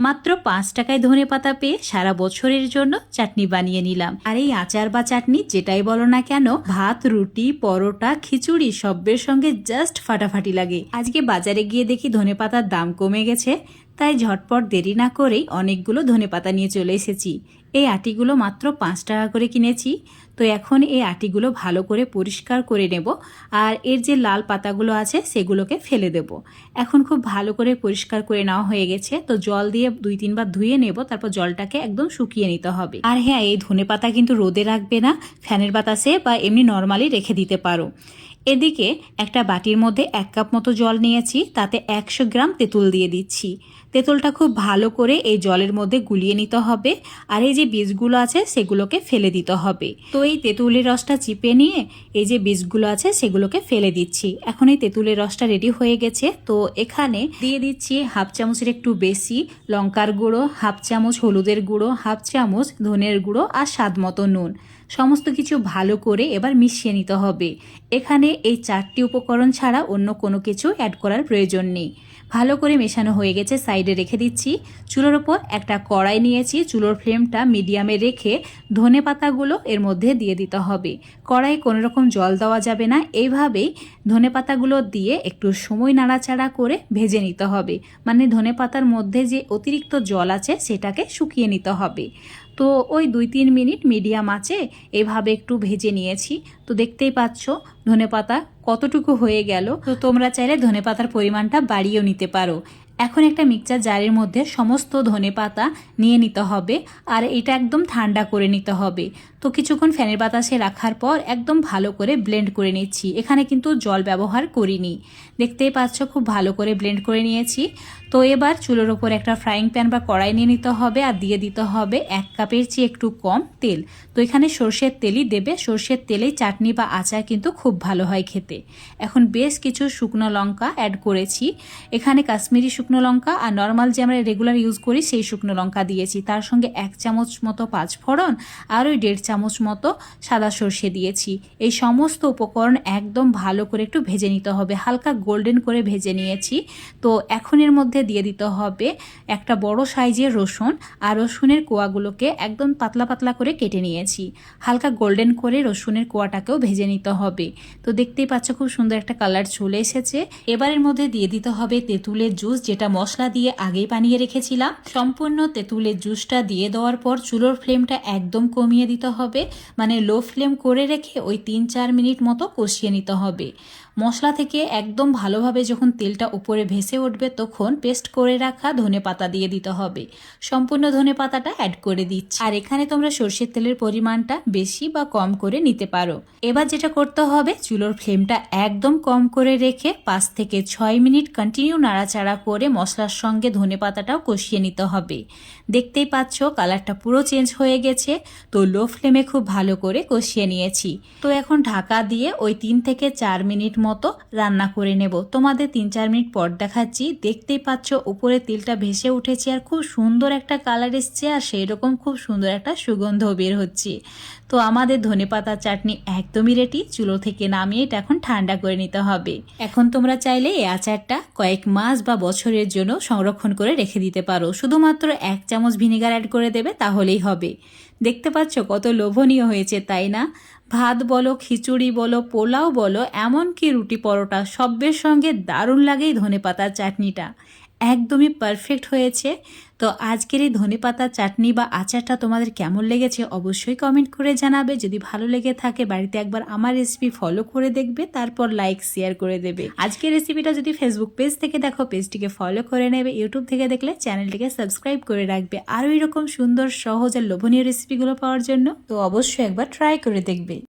মাত্র পাঁচ টাকায় ধনে পাতা পেয়ে সারা বছরের জন্য চাটনি বানিয়ে নিলাম। আর এই আচার বা চাটনি যেটাই বলো না কেন, ভাত, রুটি, পরোটা, খিচুড়ি সবের সঙ্গে জাস্ট ফাটাফাটি লাগে। আজকে বাজারে গিয়ে দেখি ধনে পাতার দাম কমে গেছে। তাই ঝটপট দেরি না করেই অনেকগুলো ধনে পাতা নিয়ে চলে এসেছি। এই আটিগুলো মাত্র পাঁচ টাকা করে কিনেছি। তো এখন এই আটিগুলো ভালো করে পরিষ্কার করে নেব আর এর যে লাল পাতাগুলো আছে সেগুলোকে ফেলে দেব। এখন খুব ভালো করে পরিষ্কার করে নেওয়া হয়ে গেছে। তো জল দিয়ে দুই তিনবার ধুয়ে নেব, তারপর জলটাকে একদম শুকিয়ে নিতে হবে। আর হ্যাঁ এই ধনে পাতা কিন্তু রোদে রাখবে না। ফ্যানের বাতাসে বা এমনি নর্মালি রেখে দিতে পারো। এদিকে একটা বাটির মধ্যে এক কাপ মতো জল নিয়েছি, তাতে একশো গ্রাম তেঁতুল দিয়ে দিচ্ছি। তেঁতুলটা খুব ভালো করে এই জলের মধ্যে গুলিয়ে নিতে হবে আর এই যে বীজগুলো আছে সেগুলোকে ফেলে দিতে হবে। তো এই তেঁতুলের রসটা চিপে নিয়ে এই যে বীজগুলো আছে সেগুলোকে ফেলে দিচ্ছি। এখন এই তেঁতুলের রসটা রেডি হয়ে গেছে। তো এখানে দিয়ে দিচ্ছি হাফ চামচের একটু বেশি লঙ্কার গুঁড়ো, হাফ চামচ হলুদের গুঁড়ো, হাফ চামচ ধনের গুঁড়ো আর স্বাদ মতো নুন। সমস্ত কিছু ভালো করে এবার মিশিয়ে নিতে হবে। এখানে এই চারটি উপকরণ ছাড়া অন্য কোনো কিছু অ্যাড করার প্রয়োজন নেই। ভালো করে মেশানো হয়ে গেছে, সাইডে রেখে দিচ্ছি। চুলোর ওপর একটা কড়াই নিয়েছি, চুলোর ফ্লেমটা মিডিয়ামে রেখে ধনে পাতাগুলো এর মধ্যে দিয়ে দিতে হবে। কড়াই কোনো রকম জল দেওয়া যাবে না, এইভাবেই ধনে পাতাগুলো দিয়ে একটু সময় নাড়াচাড়া করে ভেজে নিতে হবে। মানে ধনে পাতার মধ্যে যে অতিরিক্ত জল আছে, সেটাকে শুকিয়ে নিতে হবে। তো ওই দুই তিন মিনিট মিডিয়াম আছে, এভাবে একটু ভেজে নিয়েছি। তো দেখতেই পাচ্ছ ধনে পাতা কতটুকু হয়ে গেল। তো তোমরা চাইলে ধনে পাতার পরিমাণটা বাড়িয়েও নিতে পারো। এখন একটা মিক্সচার জারের মধ্যে সমস্ত ধনে পাতা নিয়ে নিতে হবে আর এটা একদম ঠান্ডা করে নিতে হবে। তো কিছুক্ষণ ফ্যানের বাতাসে রাখার পর একদম ভালো করে ব্লেন্ড করে নিচ্ছি। এখানে কিন্তু জল ব্যবহার করিনি। দেখতেই পাচ্ছ খুব ভালো করে ব্লেন্ড করে নিয়েছি। তো এবার চুলোর ওপর একটা ফ্রাইং প্যান বা কড়াই নিয়ে নিতে হবে আর দিয়ে দিতে হবে এক কাপের চেয়ে একটু কম তেল। তো এখানে সর্ষের তেলই দেবে। সর্ষের তেলেই চাটনি বা আচার কিন্তু খুব ভালো হয় খেতে। এখন বেশ কিছু শুকনো লঙ্কা অ্যাড করেছি। এখানে কাশ্মীরি শুকনো লঙ্কা আর নর্মাল যে আমরা রেগুলার ইউজ করি সেই শুকনো লঙ্কা দিয়েছি। তার সঙ্গে এক চামচ মতো পাঁচ ফোড়ন আর ওই দেড় চামচ মতো সাদা সর্ষে দিয়েছি। এই সমস্ত উপকরণ একদম ভালো করে একটু ভেজে নিতে হবে। হালকা গোল্ডেন করে ভেজে নিয়েছি। তো এখন এর মধ্যে দিয়ে দিতে হবে একটা বড় সাইজের রসুন আর রসুনের কোয়াগুলোকে একদম পাতলা পাতলা করে কেটে নিয়েছি। হালকা গোল্ডেন করে রসুনের কোয়াটাকেও ভেজে নিতে হবে। তো দেখতেই পাচ্ছ খুব সুন্দর একটা কালার চলে এসেছে। এবারের মধ্যে দিয়ে দিতে হবে তেঁতুলের জুস যেটা মশলা দিয়ে আগেই বানিয়ে রেখেছিলাম। সম্পূর্ণ তেঁতুলের জুসটা দিয়ে দেওয়ার পর চুলোর ফ্লেমটা একদম কমিয়ে দিতে হবে। মানে লো ফ্লেম করে রেখে ওই তিন চার মিনিট মতো কষিয়ে নিতে হবে। মশলা থেকে একদম ভালোভাবে যখন তেলটা উপরে ভেসে উঠবে তখন পেস্ট করে রাখা ধনে পাতা দিয়ে দিতে হবে। সম্পূর্ণ ধনে পাতাটা অ্যাড করে দিচ্ছি। আর এখানে তোমরা সর্ষের তেলের পরিমাণটা বেশি বা কম করে নিতে পারো। এবার যেটা করতে হবে, চুলোর ফ্লেমটা একদম কম করে রেখে পাঁচ থেকে ছয় মিনিট কন্টিনিউ নাড়াচাড়া করে মশলার সঙ্গে ধনে পাতাটাও কষিয়ে নিতে হবে। দেখতেই পাচ্ছ, কালারটা পুরো চেঞ্জ হয়ে গেছে, তো লো ফ্লেমে খুব ভালো করে কষিয়ে নিয়েছি। তো এখন ঢাকা দিয়ে ওই তিন থেকে চার মিনিট মতো রান্না করে নেব। তোমাদের তিন চার মিনিট পর দেখাচ্ছি। দেখতেই পাচ্ছ, উপরে তিলটা ভেসে উঠেছে আর খুব সুন্দর একটা কালার এসছে আর সেই রকম খুব সুন্দর একটা সুগন্ধ বের হচ্ছে। তো আমাদের ধনেপাতা চাটনি একদমই রেডি চুলো থেকে নামিয়ে এটা এখন ঠান্ডা করে নিতে হবে। এখন তোমরা চাইলে এই আচারটা কয়েক মাস বা বছরের জন্য সংরক্ষণ করে রেখে দিতে পারো। শুধুমাত্র এক চামচ ভিনেগার অ্যাড করে দেবে, তাহলেই হবে। দেখতে পাচ্ছ কত লোভনীয় হয়েছে, তাই না? ভাত বলো, খিচুড়ি বলো, পোলাও বলো, এমনকি রুটি পরোটা সবের সঙ্গে দারুণ লাগেই ধনে পাতার চাটনিটা। একদমই পারফেক্ট হয়েছে। তো আজকের এই ধনে পাতা, চাটনি বা আচারটা তোমাদের কেমন লেগেছে অবশ্যই কমেন্ট করে জানাবে। যদি ভালো লেগে থাকে বাড়িতে একবার আমার রেসিপি ফলো করে দেখবে, তারপর লাইক শেয়ার করে দেবে। আজকের রেসিপিটা যদি ফেসবুক পেজ থেকে দেখো পেজটিকে ফলো করে নেবে। ইউটিউব থেকে দেখলে চ্যানেলটিকে সাবস্ক্রাইব করে রাখবে। আরও এরকম সুন্দর, সহজ আর লোভনীয় রেসিপিগুলো পাওয়ার জন্য, তো অবশ্যই একবার ট্রাই করে দেখবে।